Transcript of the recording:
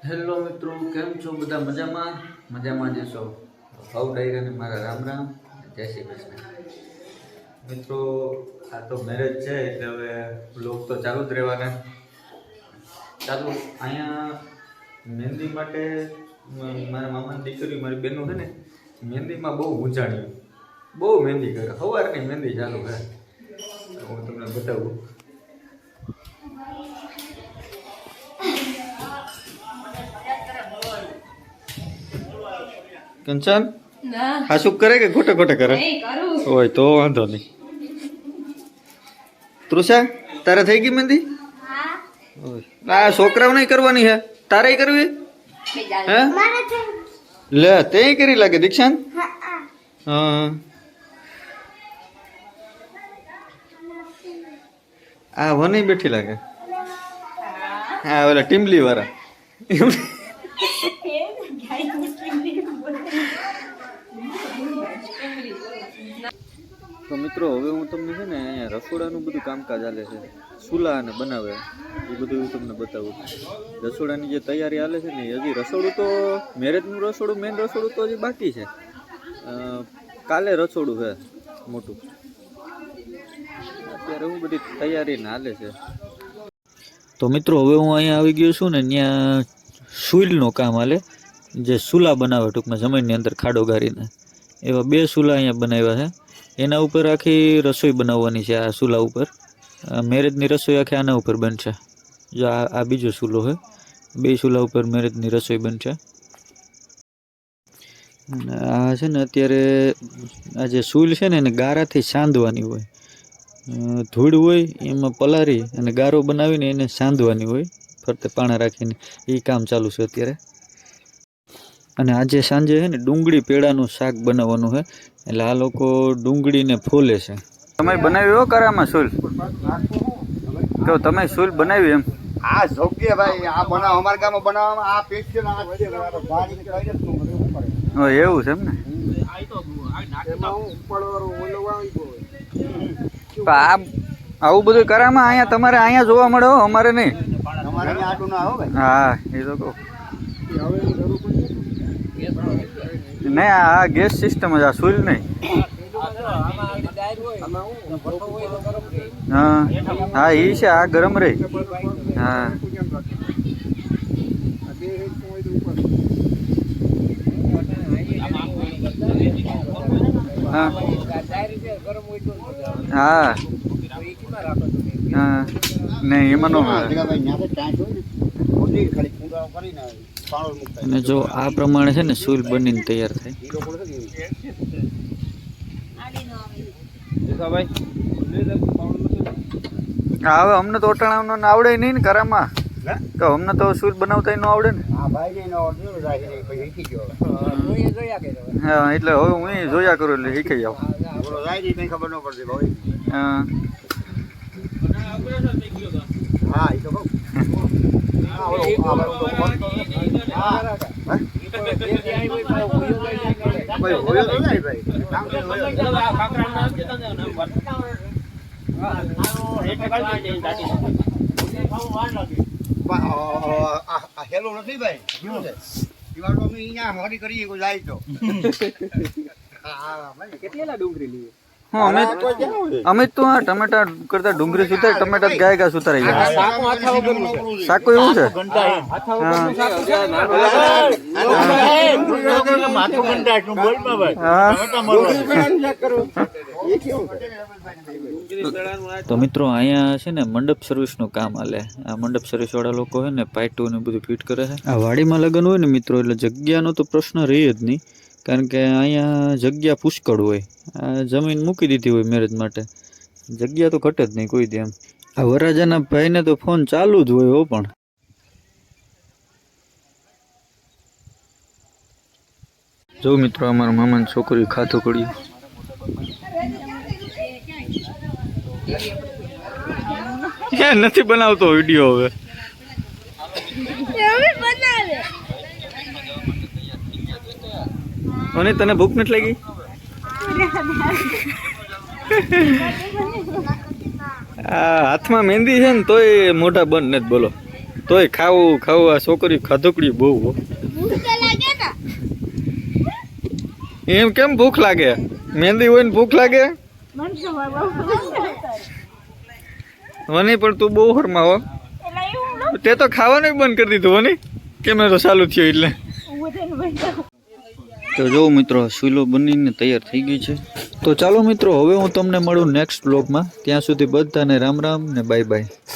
Hello મિત્રો, કેમ છો? બધા મજામાં? મજામાં જશો ભાવ ડાયરાને મારા રામ રામ. જય શ્રી કૃષ્ણ. મિત્રો, આ તો મેરેજ છે, એટલે હવે બ્લોગ તો ચાલુ જ રહેવાના. ચાલુ, અહીંયા મહેંદી માટે મારા મામાની દીકરી, મારી બહેનું છે ને, મહેંદીમાં બહુ ઊંચાણ્યું બહુ મહેંદી કરે. સવારની મહેંદી ચાલુ કરે. હું તમને બતાવું. કંચન? હા આ શું કરે કે ખોટે ખોટે કરે? હોય તો વાંધો નહીં. તૃષા તારે થઈ ગઈ મહેંદી આ છોકરાઓ નહીં કરવાની હે? તારે કરવી? હે? લે તે કરી લાગે દીક્ષાંત? હા આ વની બેઠી લાગે. હા. ઓલા ટીમલી વાળા તો મિત્રો, હવે હું તમને છે ને અહીંયા રસોડાનું બધું કામકાજ હાલે છે. ચૂલા અને બનાવે. એ બધું હું તમને બતાવું. રસોડાની જે તૈયારી હાલે છે ને, હજી રસોડું તો, મેરેજનું રસોડું મેન રસોડું તો હજી બાકી છે. કાલે રસોડું છે, મોટું. અત્યારે હું બધી તૈયારી હાલે છે. તો મિત્રો, હવે હું અહીંયા આવી ગયો છું ને, ત્યાં સુઈલનું કામ હાલે. જે સુલા બનાવે ટૂંકમાં જમીનની અંદર ખાડો ગારીને, એવા બે સુલા અહીંયા બનાવ્યા છે. એના ઉપર આખી રસોઈ બનાવવાની છે આ સુલા ઉપર. મેરેજની રસોઈ આખી આના ઉપર બનશે. જો આ આ બીજો સુલો છે. બે સુલા ઉપર મેરેજની રસોઈ બનશે. આ છે ને અત્યારે આ જે સૂલ છે ને એને ગારાથી સાંધવાની હોય. ધૂળ હોય એમાં પલારી અને ગારો બનાવીને એને સાંધવાની હોય. ફરતે પાણા રાખીને. એ કામ ચાલુ છે અત્યારે. અને આજે સાંજે છે ને ડુંગળી પેડાનું શાક બનાવવાનું છે. એટલે આ લોકો ડુંગળીને ફોલે છે. તમે બનાવ્યું હો કરામાં સુલ? તો તમે સુલ બનાવ્યું એમ. આ જોગ્ય ભાઈ આ બનાવ અમારા ગામમાં બનાવવામાં આ આ છે. હો એવું છે એમ ને? આ આવું બધું કરામાં અહીંયા તમારે અહીંયા જોવા મળે હો અમારે નહીં. ના હા એ તો કહું હવે એની જરૂર પડશે નહીં, આ ગેસ સિસ્ટમ જ આ સુલ નહીં. હા હા એ છે, આ ગરમ રહે હા. હા. હા. નહીં, એમાં નો અને જો આ પ્રમાણે છે ને સૂલ બનીને તૈયાર થાય. હવે અમને તો ઓટાણાનું આવડે નહીં ને કરામાં તો અમને તો સૂલ બનાવતા ન આવડે ને. હા એટલે હવે હું જોયા કરું એટલે શીખી જાઉં. બોલો કઈ ખબર ન પડતી ભાઈ. હા. હા એ તો હેલો નથી ભાઈ શું છે ઈ અમે અહીંયા હરી કરીએ કોઈ જાય તો હા, ભાઈ. હું અમે અમે તો આ ટમેટા કરતા ડુંગળી સુધારે ટમેટા ગાય ગા સુધારાઈ સાકું એવું છે? તો મિત્રો અહીંયા છે ને મંડપ સર્વિસનું કામ હાલે. આ મંડપ સર્વિસ વાળા લોકો છે ને પાઇટું ને બધું ફિટ કરે છે. આ વાડીમાં લગ્ન હોય ને મિત્રો એટલે જગ્યાનો તો પ્રશ્ન રહી જ નહીં. કારણ કે અહીંયા જગ્યા પુષ્કળ હોય. આ જમીન મૂકી દીધી હોય મેરેજ માટે. જગ્યા તો ઘટે જ નહીં કોઈ તેમ આ વરરાજાના ભાઈને તો ફોન ચાલુ જ હોય હો પણ. જો મિત્રો, અમારા મામાની છોકરી ખાતું પડ્યું નથી બનાવતો વીડિયો હવે. અને તને ભૂખ નથી લાગી? હાથમાં મહેંદી છે ને, તોય મોઢા બંધ નથી, બોલો. તોય ખાવું ખાવું, આ છોકરી ખાધુકડી બહુ એમ કેમ ભૂખ લાગે? મહેંદી હોય ને ભૂખ લાગે? વની, પણ તું બહુ હરમાં હો. તે તો ખાવાનું બંધ કરી દીધું, વની. કેમેરો ચાલુ થયો એટલે. તો જો મિત્રો સુલો બનીને તૈયાર થઈ ગઈ છે. તો ચાલો મિત્રો, હવે હું તમને મળું નેક્સ્ટ બ્લોગમાં ત્યાં સુધી બધાને રામ રામ ને બાય બાય